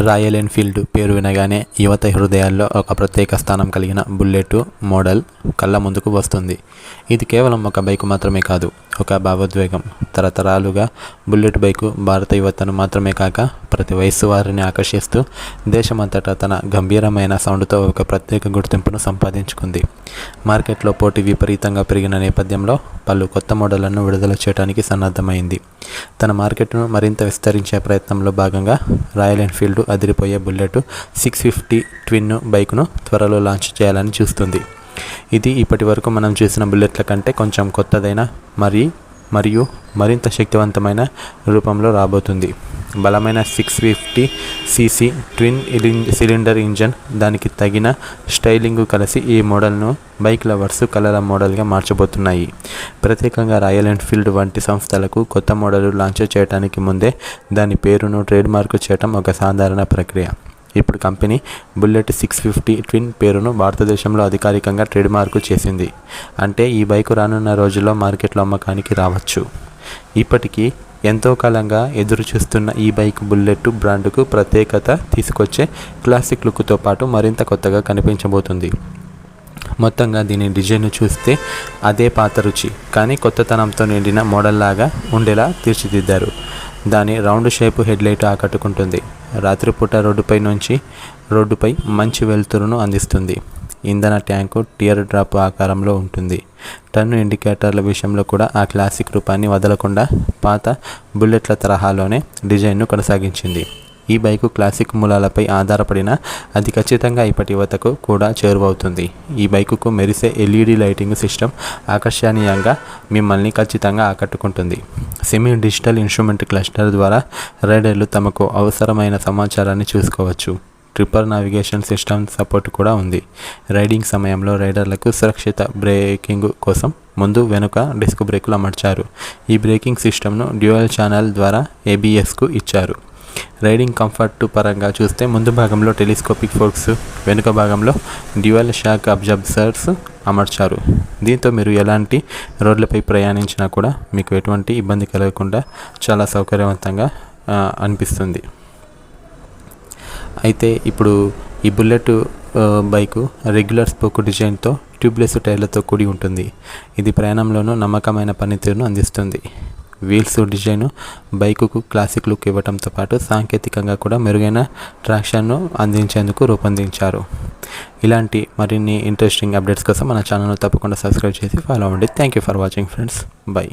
Royal Enfield పేరు వినగానే యువత హృదయాల్లో ఒక ప్రత్యేక స్థానం కలిగిన బుల్లెట్ మోడల్ కళ్ళ ముందుకు వస్తుంది. ఇది కేవలం ఒక బైకు మాత్రమే కాదు ఒక భావోద్వేగం. తరతరాలుగా బుల్లెట్ బైకు భారత యువతను మాత్రమే కాక ప్రతి వయస్సు వారిని ఆకర్షిస్తూ దేశమంతటా తన గంభీరమైన సౌండ్తో ఒక ప్రత్యేక గుర్తింపును సంపాదించుకుంది. మార్కెట్లో పోటీ విపరీతంగా పెరిగిన నేపథ్యంలో పలు కొత్త మోడళ్ళను విడుదల చేయడానికి సన్నద్ధమైంది. తన మార్కెట్ను మరింత విస్తరించే ప్రయత్నంలో భాగంగా రాయల్ ఎన్ఫీల్డ్ అదిరిపోయే బుల్లెట్ సిక్స్ ఫిఫ్టీ ట్విన్ బైక్ను త్వరలో లాంచ్ చేయాలని చూస్తుంది. ఇది ఇప్పటి వరకు మనం చూసిన బుల్లెట్ల కంటే కొంచెం కొత్తదైన మరి మరియు మరింత శక్తివంతమైన రూపంలో రాబోతుంది. బలమైన six fifty CC twin cylinder engine దానికి తగిన స్టైలింగ్ కలిసి ఈ మోడల్ను బైక్ లవర్స్ కలర్ మోడల్గా మార్చబోతున్నాయి. ప్రత్యేకంగా రాయల్ ఎన్ఫీల్డ్ వంటి సంస్థలకు కొత్త మోడల్ లాంచ్ చేయడానికి ముందే దాని పేరును ట్రేడ్ మార్క్ చేయడం ఒక సాధారణ ప్రక్రియ. ఇప్పుడు company Bullet six fifty Twin పేరును భారతదేశంలో అధికారికంగా ట్రేడ్ మార్కు చేసింది. అంటే ఈ బైకు రానున్న రోజుల్లో మార్కెట్లో అమ్మకానికి రావచ్చు. ఇప్పటికీ ఎంతో కాలంగా ఎదురు చూస్తున్న ఈ బైక్ బుల్లెట్ బ్రాండ్కు ప్రత్యేకత తీసుకొచ్చే క్లాసిక్ లుక్తో పాటు మరింత కొత్తగా కనిపించబోతుంది. మొత్తంగా దీని డిజైన్ చూస్తే అదే పాత రుచి కానీ కొత్తతనంతో నిండిన మోడల్ లాగా ఉండేలా తీర్చిదిద్దారు. దాని రౌండ్ షేప్ హెడ్లైట్ ఆకట్టుకుంటుంది. రాత్రిపూట రోడ్డుపై నుంచి రోడ్డుపై మంచి వెలుతురును అందిస్తుంది. ఇంధన ట్యాంకు టియర్ డ్రాప్ ఆకారంలో ఉంటుంది. టర్న్ ఇండికేటర్ల విషయంలో కూడా ఆ క్లాసిక్ రూపాన్ని వదలకుండా పాత బుల్లెట్ల తరహాలోనే డిజైన్ను కొనసాగించింది. ఈ బైకు క్లాసిక్ మూలాలపై ఆధారపడిన అది ఖచ్చితంగా ఇప్పటి యువతకు కూడా చేరువవుతుంది. ఈ బైకుకు మెరిసే ఎల్ఈడి లైటింగ్ సిస్టమ్ ఆకర్షణీయంగా మిమ్మల్ని ఖచ్చితంగా ఆకట్టుకుంటుంది. సెమీ డిజిటల్ ఇన్స్ట్రుమెంట్ క్లస్టర్ ద్వారా రైడర్లు తమకు అవసరమైన సమాచారాన్ని చూసుకోవచ్చు. ట్రిప్పర్ నావిగేషన్ సిస్టమ్ సపోర్ట్ కూడా ఉంది. రైడింగ్ సమయంలో రైడర్లకు సురక్షిత బ్రేకింగ్ కోసం ముందు వెనుక డిస్క్ బ్రేకులు అమర్చారు. ఈ బ్రేకింగ్ సిస్టమ్ను డ్యూయల్ ఛానల్ ద్వారా ఏబిఎస్కు ఇచ్చారు. రైడింగ్ కంఫర్ట్ పరంగా చూస్తే ముందు భాగంలో టెలిస్కోపిక్ ఫోర్క్స్ వెనుక భాగంలో డ్యూయల్ షాక్ అబ్జర్బ్సర్స్ అమర్చారు. దీంతో మీరు ఎలాంటి రోడ్లపై ప్రయాణించినా కూడా మీకు ఎటువంటి ఇబ్బంది కలగకుండా చాలా సౌకర్యవంతంగా అనిపిస్తుంది. అయితే ఇప్పుడు ఈ బుల్లెట్ బైకు రెగ్యులర్ స్పోక్ డిజైన్తో ట్యూబ్లెస్ టైర్లతో కూడి ఉంటుంది. ఇది ప్రయాణంలోనూ నమ్మకమైన పనితీరును అందిస్తుంది. వీల్స్ డిజైన్ బైకుకు క్లాసిక్ లుక్ ఇవ్వడంతో పాటు సాంకేతికంగా కూడా మెరుగైన ట్రాక్షన్ను అందించేందుకు రూపొందించారు. ఇలాంటి మరిన్ని ఇంట్రెస్టింగ్ అప్డేట్స్ కోసం మన ఛానల్ను తప్పకుండా సబ్స్క్రైబ్ చేసి ఫాలో అవ్వండి. Thank you for watching friends. Bye.